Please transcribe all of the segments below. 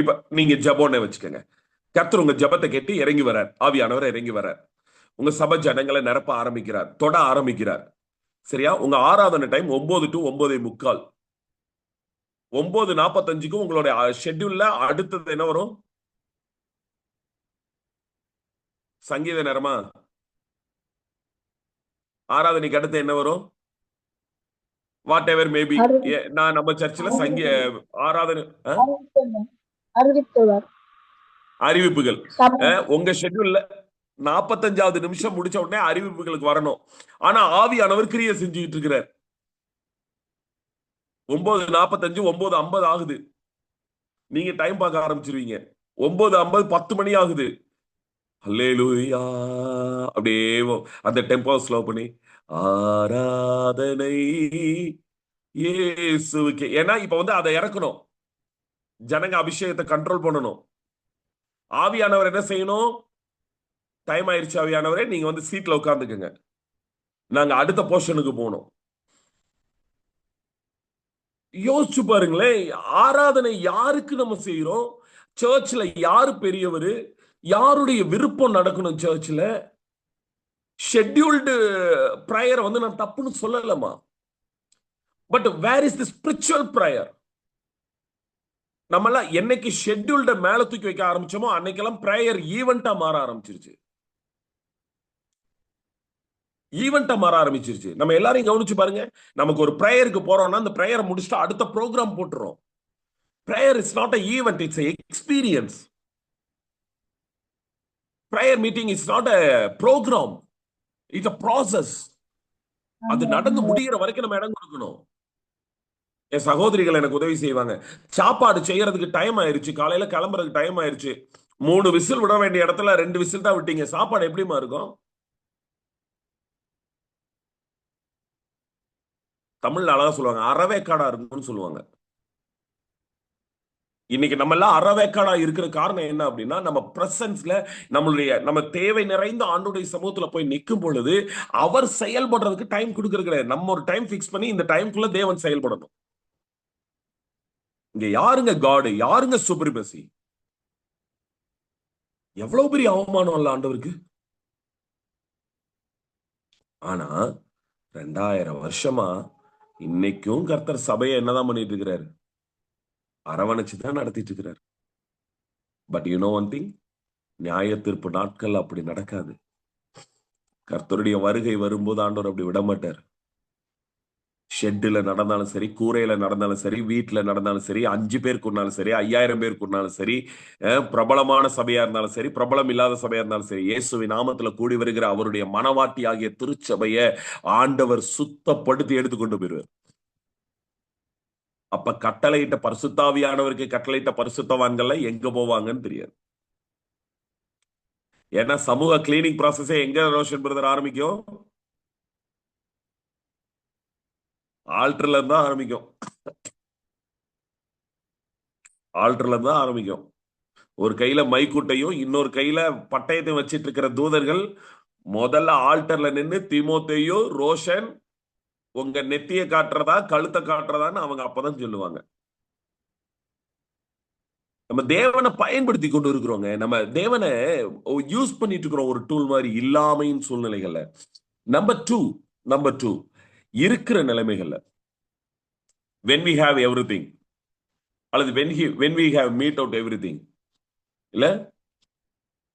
இப்ப நீங்க ஜபோன்னு வச்சுக்கோங்க. கர்த்தர் உங்க ஜபத்தை கேட்டு இறங்கி வரார் ஆவியானவர் இறங்கி வரார் உங்க சபை ஜனங்களை நிரப்ப ஆரம்பிக்கிறார். தொட ஆரம்பிக்கிறார். சரியா? உங்க ஆராதனை டைம் ஒன்பது டு ஒன்பதே முக்கால். ஒன்பது நாற்பத்தஞ்சுக்கும் உங்களுடைய ஷெட்யூல்ல அடுத்தது என்ன வரும்? சங்கீத நேரமா? ஆராதனைக்கு அடுத்து என்ன வரும்? வாட் எவர் மேபி நான் நம்ம சர்ச்சில் சங்கி ஆராதனை? அறிவித்துள்ளார். அறிவிப்புகள். உங்க ஷெட்யூல்ல நாற்பத்தஞ்சாவது நிமிஷம் முடிச்ச உடனே அறிவிப்புகளுக்கு வரணும். ஆனா ஆவியானவர் கிரியை செஞ்சுக்கிட்டு இருக்கிறார். ஒன்பது நாற்பத்தஞ்சு ஒன்பது ஐம்பது ஆகுது. நீங்க டைம் பார்க்க ஆரம்பிச்சிருவீங்க. ஒன்பது ஐம்பது பத்து மணி ஆகுது. அல்லேலூயா அப்படியே அந்த டெம்போ ஸ்லோ பண்ணி ஆராதனை இயேசுவுக்கே. ஏன்னா இப்ப வந்து அதை இறக்கணும். ஜனங்க அபிஷேகத்தை கண்ட்ரோல் பண்ணணும். ஆவியானவர் என்ன செய்யணும்? டைம் ஆயிடுச்சு ஆவியானவரே நீங்க வந்து சீட்ல உட்காந்துக்குங்க நாங்க அடுத்த போர்ஷனுக்கு போனோம் யோசிச்சு பாருங்களேன் ஆராதனை யாருக்கு நம்ம செய்யறோம்? சர்ச்சில் யாரு பெரியவர்? யாருடைய விருப்பம் நடக்கணும் சர்ச்சில் ஷெட்யூல்டு ப்ரையரை வந்து நான் தப்புன்னு சொல்லலமா but where is the spiritual prayer நம்மளாம் என்னைக்கு ஷெட்யூல்ட மேல தூக்கி வைக்க ஆரம்பிச்சோமோ அன்னைக்கெல்லாம் ப்ரேயர் ஈவெண்டா மாற ஆரம்பிச்சிருச்சு. ஈவெண்டா மாற ஆரம்பிச்சிருச்சு. நம்ம எல்லாரையும் கவனிச்சு பாருங்க. நமக்கு ஒரு ப்ரேயருக்கு போறோம்னா அந்த ப்ரேயரை முடிச்சுட்டு அடுத்த ப்ரோக்ராம் போட்டுறோம். Prayer is not a event it's experience prayer meeting is not a program it's a process அது நடந்து முடிகிற வரைக்கும் நம்ம இடம் கொடுக்கணும். என் சகோதரிகள் எனக்கு உதவி செய்வாங்க. சாப்பாடு செய்யறதுக்கு டைம் ஆயிருச்சு. காலையில கிளம்புறதுக்கு டைம் ஆயிருச்சு. மூணு விசில் விட வேண்டிய இடத்துல ரெண்டு விசில் தான் விட்டீங்க. சாப்பாடு எப்படிமா இருக்கும்? தமிழ்ல அழகா சொல்லுவாங்க அறவேக்காடா இருக்கும்னு சொல்லுவாங்க. இன்னைக்கு நம்ம எல்லாம் அறவேக்காடா இருக்கிற காரணம் என்ன அப்படின்னா நம்ம பிரசன்ஸ்ல நம்மளுடைய நம்ம தேவை நிறைந்த ஆண்டுடைய சமூகத்துல போய் நிற்கும் பொழுது அவர் செயல்படுறதுக்கு டைம் கொடுக்கறது கிடையாது. நம்ம ஒரு டைம் ஃபிக்ஸ் பண்ணி இந்த டைம்குள்ள தேவன் செயல்படணும். இங்க யாருங்க காடு யாருங்க சுப்ரிமசி? எவ்வளவு பெரிய அவமானம் இல்ல ஆண்டவருக்கு? ஆனா ரெண்டாயிரம் வருஷமா இன்னைக்கும் கர்த்தர் சபையை என்னதான் பண்ணிட்டு இருக்கிறாரு? அரவணைச்சு தான் நடத்திட்டு இருக்கிறார். But you know one thing நியாய தீர்ப்பு நாட்கள் அப்படி நடக்காது. கர்த்தருடைய வருகை வரும்போது ஆண்டவர் அப்படி விட மாட்டார் ஷெட்டில் நடந்தாலும் சரி கூரையில் நடந்தாலும் சரி வீட்டுல நடந்தாலும் சரி அஞ்சு பேர் சரி ஐயாயிரம் பேர் கூடினாலும் சரி பிரபலமான சபையா இருந்தாலும் சரி பிரபலம் இல்லாத சபையா இருந்தாலும் சரி இயேசுவின் நாமத்துல கூடி வருகிற அவருடைய மனவாட்டி ஆகிய திருச்சபையை ஆண்டவர் சுத்தப்படுத்தி எடுத்துக்கொண்டு போயிருவார். அப்ப கட்டளையிட்ட பரிசுத்தாவியானவருக்கு கட்டளையிட்ட பரிசுத்தவான்கள்ல எங்க போவாங்கன்னு தெரியாது. ஏன்னா சமூக கிளீனிங் ப்ராசஸே எங்க ரோஷன் பிரதர் ஆரம்பிக்கும்? ஆல்டர்ல இருந்தா தான் ஆரம்பிக்கும். ஆல்டர்ல இருந்தா தான் ஆரம்பிக்கும். ஒரு கையில மைக்கூட்டையும் இன்னொரு கையில பட்டயத்தையும் வச்சிட்டு இருக்கிற தூதர்கள் முதல்ல ஆல்டர்ல நின்னு திமோத்தையும் ரோஷன் உங்க நெத்திய காட்டுறதா கழுத்தை காட்டுறதான்னு அவங்க அப்பதான் சொல்லுவாங்க. நம்ம தேவனை பயன்படுத்தி கொண்டு இருக்கிறோங்க. நம்ம தேவனை யூஸ் பண்ணிட்டு இருக்கிறோம் ஒரு டூல் மாதிரி இல்லாமையின் சூழ்நிலைகள்ல. நம்பர் டூ நம்பர் டூ இருக்கிற நிலைமைகள்ல when we have everything அல்லது when he when we have meet out everything இல்ல?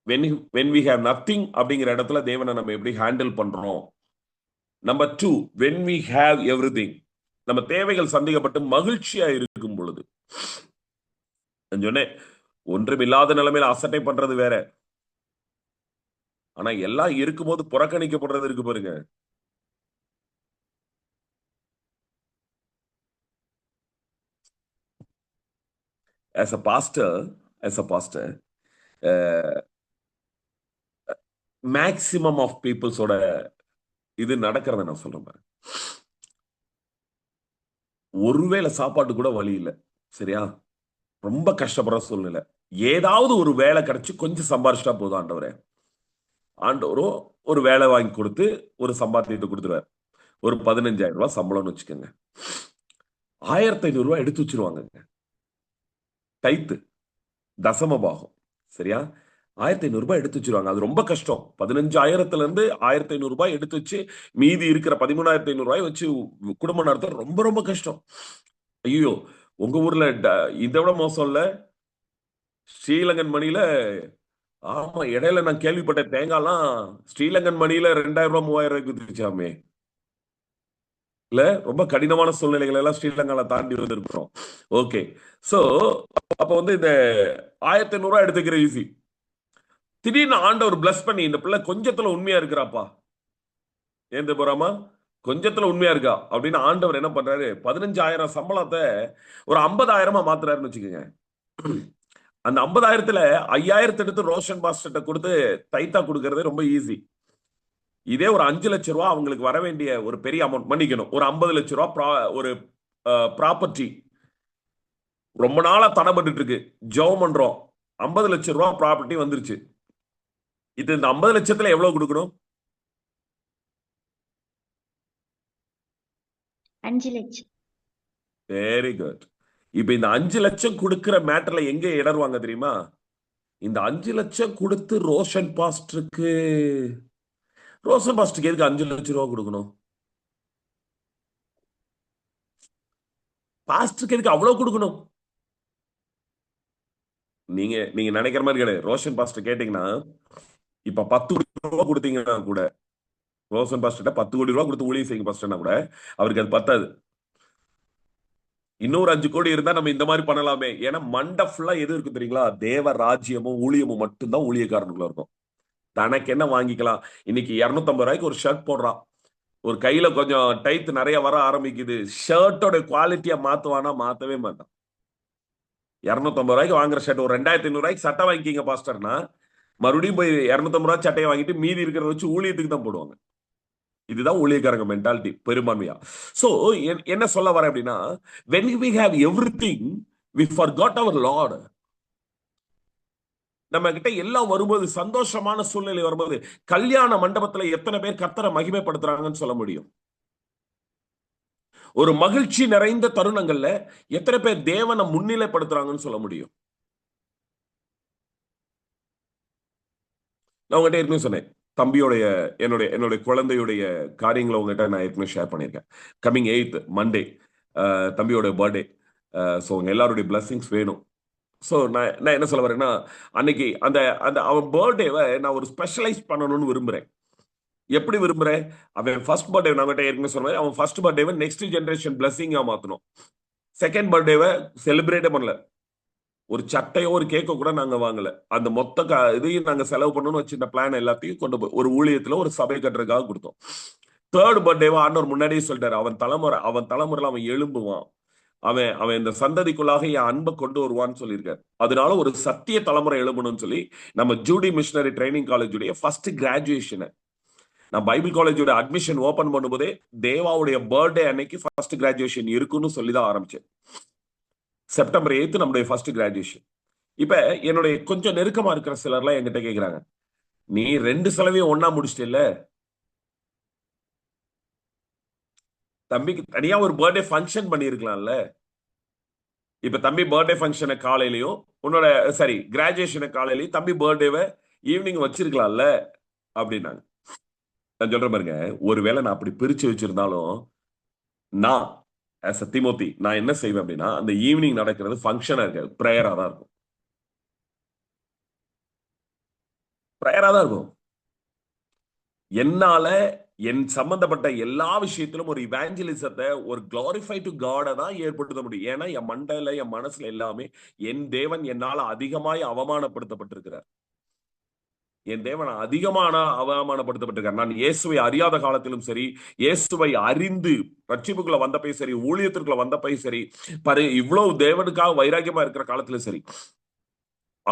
When when we have nothing அப்படிங்கிற இடத்துல தேவனை நம்ம எப்படி ஹேண்டில் பண்றோம்? Number two when we have everything நம்ம தேவைகள் சந்தேகப்பட்டு மகிழ்ச்சியா இருக்கும் பொழுது. சொன்னேன் ஒன்றும் ஒன்றுமில்லாத நிலைமையில அசட்டை பண்றது வேற. ஆனா எல்லாம் இருக்கும்போது புறக்கணிக்கப்படுறது இருக்கு பாருங்க. As a pastor as a pastor uh, maximum of பீப்புள்ஸோட இது நடக்கிறத நான் சொல்றேன் ஒருவேளை சாப்பாட்டு கூட வழி இல்லை சரியா? ரொம்ப கஷ்டப்படுற சூழ்நிலை. ஏதாவது ஒரு வேலை கிடைச்சி கொஞ்சம் சம்பாரிச்சிட்டா போதும் ஆண்டவரே. ஆண்டவரும் ஒரு வேலை வாங்கி கொடுத்து ஒரு சம்பாத்தியத்தை கொடுத்துருவார். ஒரு பதினஞ்சாயிரம் ரூபாய் சம்பளம்னு வச்சுக்கோங்க. ஆயிரத்தி ஐநூறு ரூபாய் எடுத்து வச்சிருவாங்கங்க. டைத்து தசம பாகம் சரியா? ஆயிரத்தி ஐநூறு ரூபாய் எடுத்து வச்சிருவாங்க. அது ரொம்ப கஷ்டம். பதினஞ்சாயிரத்துல இருந்து ஆயிரத்தி ஐநூறு ரூபாய் எடுத்து வச்சு மீதி இருக்கிற பதிமூணாயிரத்தி ஐநூறு ரூபாய் வச்சு குடும்பம் நடத்த ரொம்ப ரொம்ப கஷ்டம். ஐயோ உங்க ஊர்ல ட- இதை விட மோசம் இல்ல? ஸ்ரீலங்கன் மணியில ஆமா இடையில நான் கேள்விப்பட்ட தேங்காய்லாம் ஸ்ரீலங்கன் மணியில ரெண்டாயிரம் ரூபாய் மூவாயிரம் ரூபாய்க்கு வித்துருச்சாமே. இல்ல ரொம்ப கடினமான சூழ்நிலைகள் எல்லாம் ஸ்ரீலங்கால தாண்டி வந்திருக்கிறோம். ஓகே சோ அப்ப வந்து இந்த ஆயிரத்தி ஐநூறு எடுத்துக்கிற ஈஸி திடீர்னு ஆண்டவர் பிளஸ் பண்ணி இந்த பிள்ளை கொஞ்சத்துல உண்மையா இருக்கிறாப்பா? ஏந்து போறாமா கொஞ்சத்துல உண்மையா இருக்கா? அப்படின்னு ஆண்டவர் என்ன பண்றாரு? பதினஞ்சாயிரம் சம்பளத்தை ஒரு ஐம்பதாயிரமா மாத்துறாருன்னு வச்சுக்கோங்க. அந்த ஐம்பதாயிரத்துல ஐயாயிரத்து எடுத்து ரோஷன் பாஸ்டர்ட்ட கொடுத்து தைத்தா கொடுக்கறது ரொம்ப ஈஸி இதே ஒரு அஞ்சு லட்ச ரூபா அவங்களுக்கு வர வேண்டிய ஒரு பெரிய அமௌண்ட் மன்னிக்கணும். ஒரு ஐம்பது லட்ச ரூபா ப்ரா- ஒரு ப்ராப்பர்ட்டி ரொம்ப நாளா தடைப்பட்டு இருக்கு. ஜெபம் பண்றோம். ஐம்பது லட்ச ரூபா ப்ராப்பர்ட்டி வந்துருச்சு. இது இந்த ஐம்பது லட்சத்துல எவ்வளவு கொடுக்கணும்? அஞ்சு லட்சம். வெரி குட் இப்ப இந்த அஞ்சு லட்சம் கொடுக்கிற மேட்டர்ல எங்க இடருவாங்க தெரியுமா? இந்த அஞ்சு லட்சம் கொடுத்து ரோஷன் பாஸ்டருக்கு ரோசன் பாஸ்டுக்கு எதுக்கு அஞ்சு லட்சம் ரூபா கொடுக்கணும். பாஸ்டுக்கு எதுக்கு அவ்வளவு கொடுக்கணும். நீங்க நீங்க நினைக்கிற மாதிரி கிடையாது. ரோஷன் பாஸ்டர் கேட்டீங்கன்னா இப்ப பத்து கோடி ரூபா கொடுத்தீங்கன்னா கூட ரோஷன் பாஸ்டர்ட்ட பத்து கோடி ரூபா கொடுத்து ஊழியம் செய்யுங்க பாஸ்டர்னா கூட அவருக்கு அது பத்தாது. இன்னொரு அஞ்சு கோடி இருந்தா நம்ம இந்த மாதிரி பண்ணலாமே. ஏன்னா மண்டை ஃபுல்லா எது இருக்கு தெரியுங்களா? தேவ ராஜ்யமும் ஊழியமும் மட்டும்தான் ஊழியக்காரனுக்குள்ள இருக்கும். தனக்கு என்ன வாங்கிக்கலாம்? இன்னைக்கு 250 ரூபாய்க்கு ஒரு ஷர்ட் போடுறான். ஒரு கையில கொஞ்சம் டைத் நிறைய வர ஆரம்பிக்குது. ஷர்ட்டோட குவாலிட்டியை மாத்துவானா? மாத்தவே மாட்டான். 250 ரூபாய்க்கு வாங்குற ஷர்ட் ஒரு ரெண்டாயிரத்தி ஐநூறு ரூபாய்க்கு சட்டை வாங்கிக்கிங்க பாஸ்டர்னா மறுபடியும் போய் 250 ரூபாய் சட்டையை வாங்கிட்டு மீதி இருக்கிறத வச்சு ஊழியத்துக்கு தான் போடுவாங்க. இதுதான் ஊழியக்காரங்க மென்டாலிட்டி பெரும்பான்மையா. சோ என்ன சொல்ல வரேன் அப்படின்னா when we have everything we for God our Lord நம்ம கிட்ட எல்லாம் வரும்போது சந்தோஷமான சூழ்நிலை வரும்போது கல்யாண மண்டபத்துல எத்தனை பேர் கர்த்தரை மகிமைப்படுத்துறாங்கன்னு சொல்ல முடியும்? ஒரு மகிழ்ச்சி நிறைந்த தருணங்கள்ல எத்தனை பேர் தேவனை முன்னிலைப்படுத்துறாங்கன்னு சொல்ல முடியும்? நான் உங்ககிட்ட ஏற்கனவே சொன்னேன். தம்பியோடைய என்னுடைய என்னுடைய குழந்தையுடைய காரியங்களை உங்ககிட்ட நான் ஏற்கனவே ஷேர் பண்ணியிருக்கேன். கம்மிங் எயித் மண்டே தம்பியோட பர்த்டே ஸோ உங்க எல்லாருடைய பிளஸ்ஸிங்ஸ் வேணும். ஸோ நான் நான் என்ன சொல்ல வரேன்னா அன்னைக்கு அந்த அந்த அவன் பர்த்டேவை நான் ஒரு ஸ்பெஷலைஸ் பண்ணணும்னு விரும்புகிறேன் எப்படி விரும்புகிறேன் அவன் ஃபர்ஸ்ட் பர்த்டே நான் கிட்ட ஏற்கனவே சொன்னேன் அவன் ஃபர்ஸ்ட் பர்த்டேவை நெக்ஸ்ட் ஜென்ரேஷன் பிளஸ்ஸிங்காக மாற்றணும் செகண்ட் பர்த்டேவை செலிப்ரேட்டே பண்ணல. ஒரு சட்டையோ ஒரு கேக்கோ கூட நாங்கள் வாங்கலை. அந்த மொத்த க இதையும் நாங்கள் செலவு பண்ணணும்னு வச்சிருந்த பிளான் எல்லாத்தையும் கொண்டு போய் ஒரு ஊழியத்தில் ஒரு சபை கட்டுறதுக்காக கொடுத்தோம். தேர்ட் பர்த்டேவா ஆண்டவர் முன்னாடியே சொல்லிட்டாரு. அவன் தலைமுறை அவன் தலைமுறையில் அவன் எழும்புவான். அவன் அவன் இந்த சந்ததிக்குள்ளாக என் அன்பை கொண்டு வருவான்னு சொல்லியிருக்காரு. அதனால ஒரு சத்திய தலைமுறை எழுபணும்னு சொல்லி நம்ம ஜூடி மிஷினரி ட்ரைனிங் காலேஜுடைய ஃபர்ஸ்ட் கிராஜுவேஷனை நான் பைபிள் காலேஜோட அட்மிஷன் ஓபன் பண்ணும்போதே தேவாவுடைய பர்த்டே அன்னைக்கு ஃபர்ஸ்ட் கிராஜுவேஷன் இருக்குன்னு சொல்லி தான் ஆரம்பிச்சேன். செப்டம்பர் எய்த்து நம்முடைய ஃபர்ஸ்ட் கிராஜுவேஷன் இப்ப என்னுடைய கொஞ்சம் நெருக்கமா இருக்கிற சிலர்லாம் என்கிட்ட கேட்குறாங்க நீ ரெண்டு செலவையும் ஒன்னா முடிச்சிட்டே தம்பிக்கு தனியா ஒரு பர்த்டே ஃபங்க்ஷன் பண்ணியிருக்கலாம்ல இப்ப தம்பி பர்த்டே ஃபங்க்ஷனை காலையிலயும் உன்னோட சாரி கிராஜுவேஷனை காலையிலயும் தம்பி பர்த்டேவை ஈவினிங் வச்சிருக்கலாம்ல அப்படின்னாங்க. நான் சொல்ற பாருங்க ஒருவேளை நான் அப்படி பிரிச்சு வச்சிருந்தாலும் நான் சத்திமூர்த்தி நான் என்ன செய்வேன் அப்படின்னா அந்த ஈவினிங் நடக்கிறது ஃபங்க்ஷனா இருக்காது ப்ரேயரா தான் இருக்கும். ப்ரேயரா தான் இருக்கும். என்னால என் சம்பந்தப்பட்ட எல்லா விஷயத்திலும் ஒரு இவாஞ்சலிசத்தை ஒரு கிளாரிஃபை டு காடை தான் ஏற்படுத்த முடியும். ஏன்னா என் மண்டையில என் மனசுல எல்லாமே என் தேவன் என்னால அதிகமாய் அவமானப்படுத்தப்பட்டிருக்கிறார். என் தேவன் அதிகமான அவமானப்படுத்தப்பட்டிருக்கார் நான் இயேசுவை அறியாத காலத்திலும் சரி இயேசுவை அறிந்து ரட்சிப்புக்குள்ள வந்தப்பையும் சரி ஊழியத்திற்குள்ள வந்தப்பையும் சரி பரு இவ்வளவு தேவனுக்காக வைராக்கியமா இருக்கிற காலத்திலும் சரி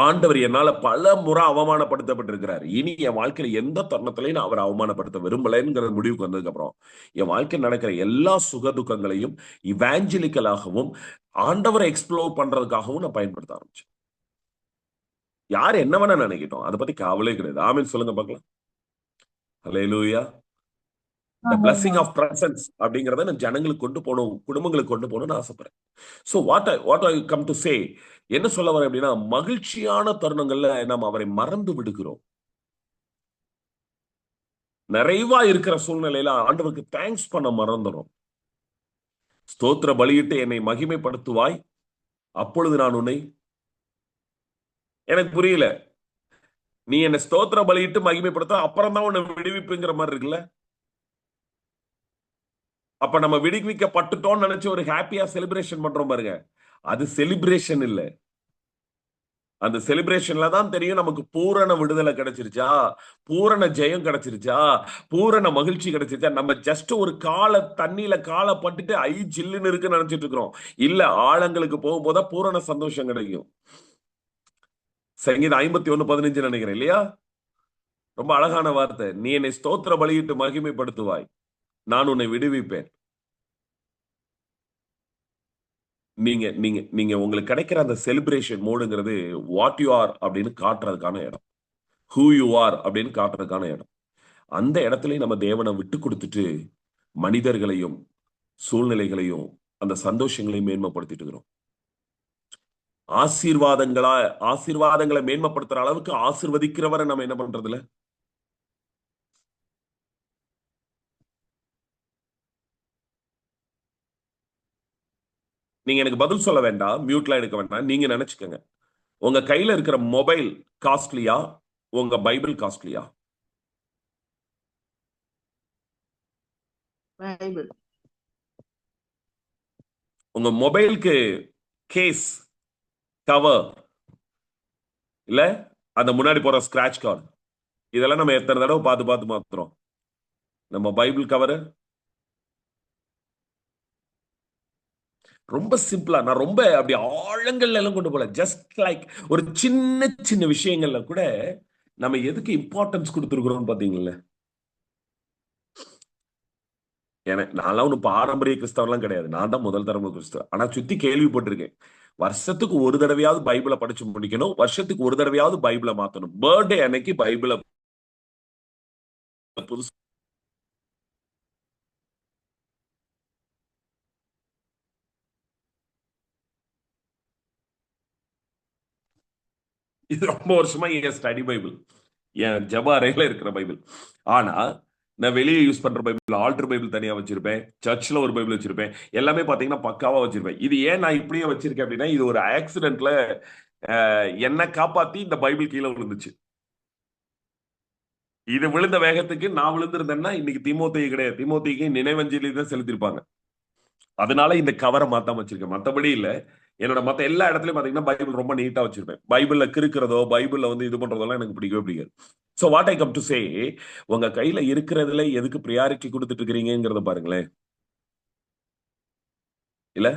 ஆண்டவர் என்னால பல முறை அவமானப்படுத்தப்பட்டிருக்கிறார். இனி என் வாழ்க்கையில எந்த தருணத்திலையும் நான் அவர் அவமானப்படுத்த விரும்பலைங்கிற முடிவுக்கு வந்ததுக்கு அப்புறம் என் வாழ்க்கையில் நடக்கிற எல்லா சுக துக்கங்களையும் இவாஞ்சலிக்கலாகவும் ஆண்டவரை எக்ஸ்ப்ளோர் பண்றதுக்காகவும் நான் பயன்படுத்த ஆரம்பிச்சேன். யார் என்ன வேணா நினைக்கட்டும். அதை பத்தி கவலை கிடையாது. ஆமீன். சொல்லுங்க பார்க்கலாம். ஹalleluya the blessing of presence அப்படிங்கறத நான் ஜனங்களுக்கு கொண்டு போகணும் குடும்பங்களுக்கு கொண்டு போகணும்னு ஆசைப்படுறேன். So what I what I come to say என்ன சொல்ல வரேன் அப்படின்னா மகிழ்ச்சியான தருணங்கள்ல நாம் அவரை மறந்து விடுகிறோம். நிறைவா இருக்கிற சூழ்நிலையில ஆண்டவருக்கு தேங்க்ஸ் பண்ண மறந்துடும் ஸ்தோத்திர பலியிட்டு என்னை மகிமைப்படுத்துவாய். அப்பொழுது நான் உன்னை எனக்கு புரியல. நீ என்னை ஸ்தோத்திர பலியிட்டு மகிமைப்படுத்த அப்புறம் தான் உன்னை விடுவிப்புங்கிற மாதிரி இருக்குல்ல? அப்ப நம்ம விடுவிக்கப்பட்டுட்டோம்னு நினைச்சு ஒரு ஹாப்பியா செலிப்ரேஷன் பண்றோம் பாருங்க. அது செலிப்ரேஷன் இல்ல. அந்த செலிப்ரேஷன்ல தான் தெரியும் நமக்கு பூரண விடுதலை கிடைச்சிருச்சா? பூரண ஜெயம் கிடைச்சிருச்சா? பூரண மகிழ்ச்சி கிடைச்சிருச்சா? நம்ம ஜஸ்ட் ஒரு காலை தண்ணியில காலை பட்டுட்டு ஐ ஜில்லுன்னு இருக்குன்னு நினைச்சிட்டு இருக்கிறோம். இல்ல ஆழங்களுக்கு போகும்போது பூரண சந்தோஷம் கிடைக்கும். சங்கீதம் ஐம்பத்தி ஒண்ணு பதினஞ்சு நினைக்கிறேன் இல்லையா? ரொம்ப அழகான வார்த்தை. நீ என்னை ஸ்தோத்திர பலியிட்டு மகிமைப்படுத்துவாய். நான் உன்னை விடுவிப்பேன். நீங்க நீங்க நீங்க உங்களுக்கு கிடைக்கிற அந்த செலிப்ரேஷன் மோடுங்கிறது வாட் யூ ஆர் அப்படின்னு காட்டுறதுக்கான இடம். ஹூ யூ ஆர் அப்படின்னு காட்டுறதுக்கான இடம். அந்த இடத்துலயும் நம்ம தேவனை விட்டு கொடுத்துட்டு மனிதர்களையும் சூழ்நிலைகளையும் அந்த சந்தோஷங்களையும் மேன்மைப்படுத்திட்டு இருக்கிறோம். ஆசீர்வாதங்களா ஆசீர்வாதங்களை மேன்மைப்படுத்துற அளவுக்கு ஆசிர்வதிக்கிறவரை நம்ம என்ன பண்றதுல நீங்க எனக்கு பதில் சொல்ல வேண்டாம் மியூட்ல எடுக்க வேண்டாம். நீங்க நினைச்சுக்கோங்க. உங்க கையில இருக்கிற மொபைல் காஸ்ட்லியா உங்க பைபிள் காஸ்ட்லியா உங்க மொபைலுக்கு கேஸ் கவர் இல்ல அந்த முன்னாடி போற ஸ்கிராட்ச் கார்டு இதெல்லாம் நம்ம எத்தனை தடவை பார்த்து பார்த்து மாத்துறோம்? நம்ம பைபிள் கவர் ரொம்ப சிம்பிளா நான் ரொம்ப அப்படி ஆழங்கள்ல எல்லாம் கொண்டு போல ஜஸ்ட் லைக் ஒரு சின்ன சின்ன விஷயங்கள்ல கூட நம்ம எதுக்கு இம்பார்ட்டன்ஸ் கொடுத்துருக்குறோம்னு பாத்தீங்களா எனக்கு நான்லாம் ஒன்றும் பாரம்பரிய கிறிஸ்தவெல்லாம் கிடையாது. நான் தான் முதல் தரமும் கிறிஸ்தவ ஆனால் சுத்தி கேள்விப்பட்டிருக்கேன். வருஷத்துக்கு ஒரு தடவையாவது பைபிளை படிச்சு முடிக்கணும். வருஷத்துக்கு ஒரு தடவையாவது பைபிளை மாற்றணும் பர்த்டே அன்னைக்கு பைபிளை புதுசு இது ரொம்ப வருஷமா என் ஸ்டடி பைபிள். என் ஜப அறையில இருக்கிற பைபிள். ஆனா நான் வெளியே யூஸ் பண்ற பைபிள் ஆல்டர் பைபிள் தனியா வச்சிருப்பேன். சர்ச்ல ஒரு பைபிள் வச்சிருப்பேன். எல்லாமே பாத்தீங்கன்னா பக்காவா வச்சிருப்பேன். இது ஏன் நான் இப்படியே வச்சிருக்கேன் அப்படின்னா இது ஒரு ஆக்சிடென்ட்ல என்னை காப்பாத்தி இந்த பைபிள் கீழே விழுந்துச்சு. இது விழுந்த வேகத்துக்கு நான் விழுந்திருந்தேன்னா இன்னைக்கு திமுத்தி கிடையாது. திமுத்திக்கு நினைவஞ்சலி தான் செலுத்திருப்பாங்க அதனால இந்த கவரை மாத்தாம வச்சிருக்கேன். மத்தபடி இல்லை. என்னோட மத்த எல்லா இடத்துலயும் பாத்தீங்கன்னா பைபிள் ரொம்ப நீட்டா வச்சிருப்பேன். பைபிள்ல கிறுக்கிறதோ பைபிள்ல வந்து இது பண்றதெல்லாம் எனக்கு பிடிக்கவே பிடிக்காது. So what I come to say உங்க கையில இருக்கிறதுல எதுக்கு ப்ரியாரிட்டி கொடுத்துட்டு இருக்கிறீங்கிறத பாருங்களேன். இல்ல?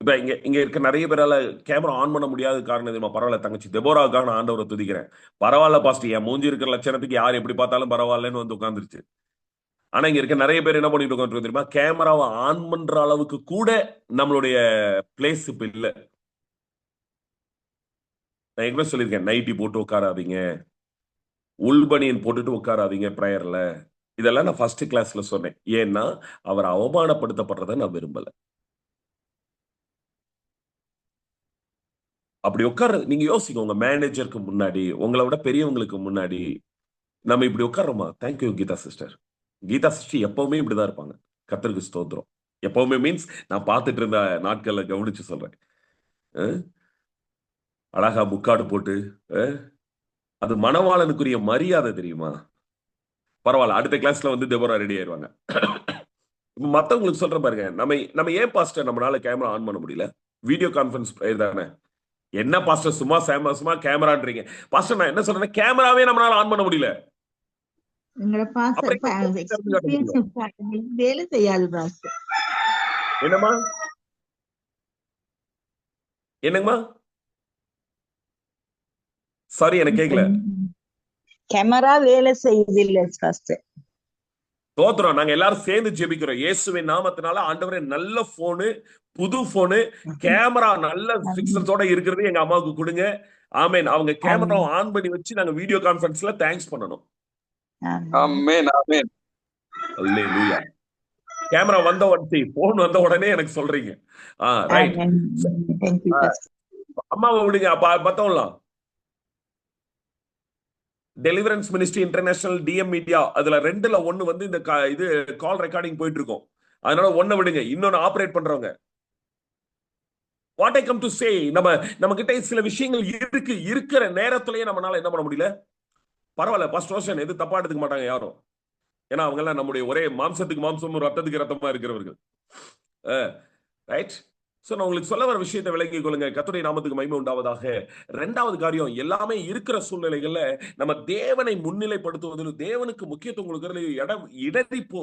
இப்ப இங்க இங்க இருக்க நிறைய பேரால கேமரா ஆன் பண்ண முடியாத காரணம் தெரியுமா பரவாயில்ல தங்கச்சி. தெபோராவுக்காக நான் ஆண்டவரை துதிக்கிறேன். பரவாயில்ல பாஸ்ட் என் மூஞ்சி இருக்கிற லட்சணத்துக்கு யார் எப்படி பார்த்தாலும் பரவாயில்லன்னு வந்து உட்காந்துருச்சு ஆனா இங்க இருக்க நிறைய பேர் என்ன பண்ணிட்டு இருக்கோம் தெரியுமா? கேமராவை ஆன் பண்ற அளவுக்கு கூட நம்மளுடைய பிளேஸ் இப்ப இல்ல. நான் எங்க சொல்லியிருக்கேன் நைட்டி போட்டு உட்காராதீங்க. உள்பனியன் போட்டுட்டு உட்காராதீங்க ப்ரேயர்ல இதெல்லாம் நான் ஃபர்ஸ்ட் கிளாஸ்ல சொன்னேன். ஏன்னா அவர் அவமானப்படுத்தப்படுறத நான் விரும்பல. அப்படி உட்கார நீங்க யோசிங்க உங்க மேனேஜருக்கு முன்னாடி உங்களை விட பெரியவங்களுக்கு முன்னாடி நம்ம இப்படி உட்கார்றோமா? Thank you Geetha sister Geetha sister எப்பவுமே இப்படிதான் இருப்பாங்க. கத்தருக்கு ஸ்தோத்திரம். எப்பவுமே மீன்ஸ் நான் பார்த்துட்டு இருந்த நாட்கள்ல கவனிச்சு சொல்றேன். அழகா முக்காடு போட்டு அது மணவாளனுக்குரிய மரியாதை தெரியுமா? பரவாயில்ல அடுத்த கிளாஸ்ல வந்து தெபரா ரெடி ஆயிடுவாங்க மற்றவங்களுக்கு மத்தவங்களுக்கு சொல்ற பாருங்க நம்ம நம்ம ஏன் பாஸ்டர் நம்மளால கேமரா ஆன் பண்ண முடியல? வீடியோ கான்ஃபரன்ஸ் தானே என்ன பாஸ்டர் சும்மா சேம சும்மா கேமரான்றீங்க பாஸ்டர் நான் என்ன சொல்றேன்னா கேமராவே நம்மளால ஆன் பண்ண முடியல எங்களோட அப்புறம் எப்படி பாஸ்டர் காட்ட வேலை செய்யாது என்னம்மா என்னங்கம்மா சாரி எனக்கு கேட்கல கேமரா வேலை செய்யுதில்லை ஃபர்ஸ்ட் தோத்துறோம் நாங்க எல்லாரும் சேர்ந்து ஜெபிக்கிறோம் இயேசுவின் நாமத்தினால ஆண்டவரே நல்ல போனு புது போனு கேமரா நல்ல பிக்சல்ஸோட இருக்கிறது எங்க அம்மாவுக்கு கொடுங்க ஆமேன் அவங்க கேமரா ஆன் பண்ணி வச்சு நாங்க வீடியோ கான்ஃபரன்ஸ்ல தேங்க்ஸ் பண்ணணும் கேமரா வந்த உடனே போன் வந்த உடனே எனக்கு சொல்றீங்க. ஆ ரைட் Ah. அம்மாவை விடுங்க அப்ப மத்தவங்களாம் deliverance ministry international DM media அதுல ரெண்டுல ஒண்ணு வந்து இந்த இது கால் ரெக்கார்டிங் போயிட்டு இருக்கும் அதனால ஒண்ண விடுங்க இன்னொன்னு ஆபரேட் பண்றவங்க. What I come to say நம்ம நம்ம கிட்ட சில விஷயங்கள் இருக்கு இருக்கிற நேரத்திலேயே நம்மளால என்ன பண்ண முடியல? பரவாயில்ல ஃபர்ஸ்ட் ரோஷன் எது தப்பா எடுத்துக்க மாட்டாங்க யாரும். ஏன்னா அவங்க எல்லாம் நம்முடைய ஒரே மாம்சத்துக்கு மாம்சமும் ரத்தத்துக்கு ரத்தமா இருக்கிறவர்கள். ரைட் ஸோ நான் உங்களுக்கு சொல்ல வர விஷயத்தை விளங்கிக் கொள்ளுங்க. கத்துடைய நாமத்துக்கு மகிமை உண்டாவதாக. ரெண்டாவது காரியம் எல்லாமே இருக்கிற சூழ்நிலைகள்ல நம்ம தேவனை முன்னிலைப்படுத்துவதில் தேவனுக்கு முக்கியத்துவம் கொடுக்கறதுல இடம் இடறி போ